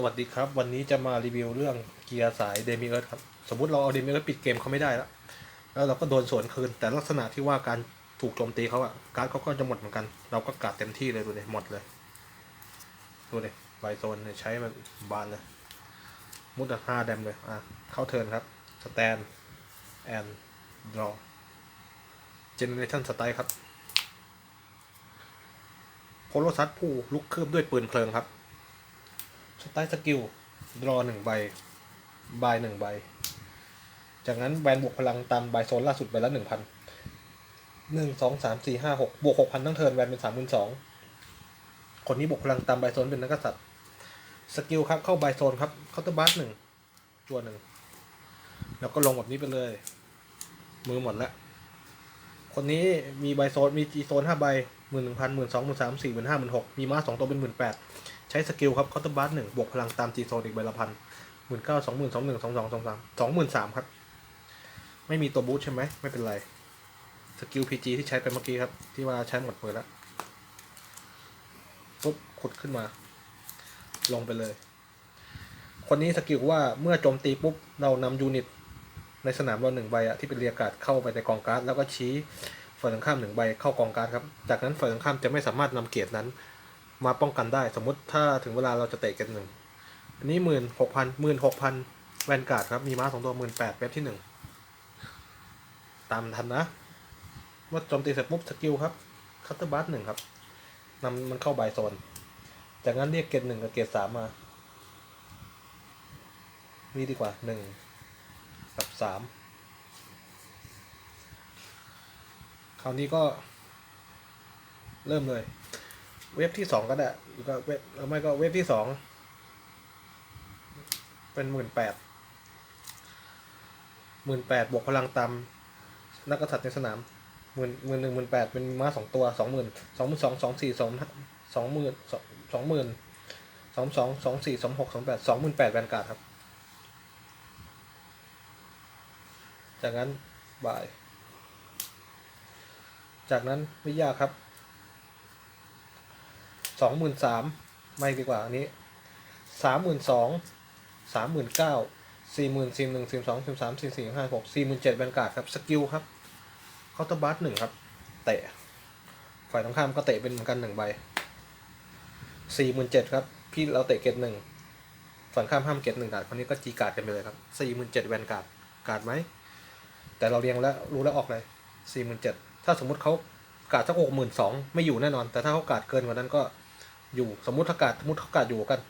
สวัสดีครับ วันนี้จะมารีวิวเรื่องเกียร์สายเดมิเอิร์ครับ สมมติเราเอาเดมิเอิร์ปิดเกมเขาไม่ได้แล้ว แล้วเราก็โดนสวนคืน แต่ลักษณะที่ว่าการถูกโจมตีเขาอะการ์ดเขาก็จะหมดเหมือนกัน เราก็กัดเต็มที่เลยดูเลยหมดเลย ดูเลยไบโซนเนี่ยใช้มันบานเลย มุดห้าแดมเลย อะ เข้าเทิร์นครับ สแตนแอนดรอเจเนเรชันสไตล์ครับ โพโลซัสผู้ลุกคืบด้วยปืนเพลิงครับ สไตล์สกิลดรอหนึ่งใบบายหนึ่งใบ จากนั้นแวนบวกพลังตามใบโซนล่าสุดใบละหนึ่งพันหนึ่งสองสามสี่ห้าหกบวกหกพันทั้งเทิร์นแวนเป็นสามหมื่นสองคนนี้บวกพลังตามใบโซนเป็นนักษัตริย์สกิลครับเข้าใบโซนครับเคาน์เตอร์บัสหนึ่งจวหนึ่งแล้วก็ลงแบบนี้ไปเลย มือหมดล้วคนนี้มีใบโซนมีจีโซนห้าใบหมื่นหนึ่งพันหมื่นสองหมื่นสามสี่หมื่นห้าหมื่นหกมีม้าสองตัวเป็นหมื่นแปด ใช้สกิลครับเคาน์เตอร์บัสหนึ่งบวกพลังตามจีโซนอีกใบละพันหมื่นเก้าสองหมื่นสองหนึ่งสองสองสองสามสองหมื่นสามครับ ไม่มีตัวบูทใช่ไหม ไม่เป็นไร สกิลพีจีที่ใช้ไปเมื่อกี้ครับ ที่ว่าใช้หมดมือแล้วปุ๊บขุดขึ้นมา ลงไปเลย คนนี้สกิลว่าเมื่อโจมตีปุ๊บ เรานำยูนิต ในสนามเราหนึ่งใบอะที่เป็นเรียการ์ดเข้าไปในกองการ์ดแล้วก็ชี้ฝ่ายตรงข้ามหนึ่งใบเข้ากองการ์ดครับ จากนั้นฝ่ายตรงข้ามจะไม่สามารถนำเกียรตินั้น มาป้องกันได้ สมมติถ้าถึงเวลาเราจะเตะกันหนึ่งอันนี้หมื่นหกพันหมื่นหกพันแวนการ์ดครับ มีม้าสองตัวหมื่นแปดเว็บที่หนึ่งตามทันนะเมื่อโจมตีเสร็จปุ๊บสกิลครับคัตเตอร์บัสหนึ่งครับนำมันเข้าใบโซน จากนั้นเรียกเกรดหนึ่งกับเกรดสามมา นี่ดีกว่าหนึ่งกับสามคราวนี้ก็เริ่มเลย เว็บที่สองก็ได้หรือก็เว็บหรือไม่ก็เว็บที่สองเป็นหมื่นแปดหมื่นแปดบวกพลังตามนักกษัตริย์ในสนามหมื่นหมื่นหนึ่งหมื่นแปดเป็นม้าสองตัวสองหมื่นสองหมื่นสองสองสี่สองสองหมื่นสองสองหมื่นสองสองสองสี่สองหกสองแปดสองหมื่นแปดแวนการ์ดครับ จากนั้นบ่าย จากนั้นไม่ยากครับ สองหมื่นสามไม่ดีกว่าอันนี้สามหมื่นสองสามหมื่นเก้าสี่หมื่นสี่หนึ่งสี่สองสี่สามสี่สี่ห้าหกสี่หมื่นเจ็ดแบนการ์ดครับ สกิลครับเคาน์เตอร์บัสหนึ่งครับ เตะ ฝ่ายตรงข้ามก็เตะเป็นเหมือนกันหนึ่งใบสี่หมื่นเจ็ดครับ พี่เราเตะเกตหนึ่งฝั่งข้ามห้ามเกตหนึ่งการ์ดคนนี้ก็จีการ์ดกันไปเลยครับสี่หมื่นเจ็ดแวนการ์ดการ์ดไหม แต่เราเรียงแล้วรู้แล้วออกเลยสี่หมื่นเจ็ดถ้าสมมุติเขากาดสักหกหมื่นสองไม่อยู่แน่นอน แต่ถ้าเขากาดเกินกว่านั้นก็ อยู่สมมติถ้ากาดสมมติเขากาดอยู่กัน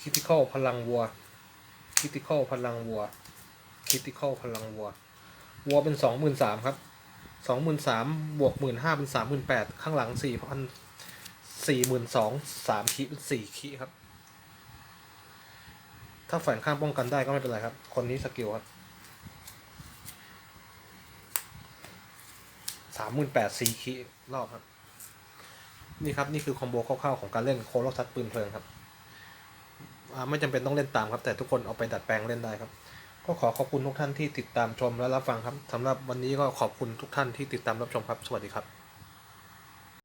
คิติคอลพลังวัวคิติคอลพลังวัวคิติคอลพลังวัววัวเป็นสองหมื่นสามครับสองหมื่นสามบวกหมื่นห้าเป็นสามหมื่นแปดข้างหลังสี่พันสี่หมื่นสองสามคีเป็นสี่คีครับ ถ้าฝ่ายข้ามป้องกันได้ก็ไม่เป็นไรครับ คนนี้สกิลครับสามหมื่นแปดสี่คีรอบครับ นี่ครับนี่คือคอมโบคร่าวๆของการเล่นโคโลซัสปืนเพลิงครับไม่จำเป็นต้องเล่นตามครับ แต่ทุกคนเอาไปดัดแปลงเล่นได้ครับ ก็ขอขอบคุณทุกท่านที่ติดตามชมและรับฟังครับสำหรับวันนี้ก็ขอบคุณทุกท่านที่ติดตามรับชมครับ สวัสดีครับ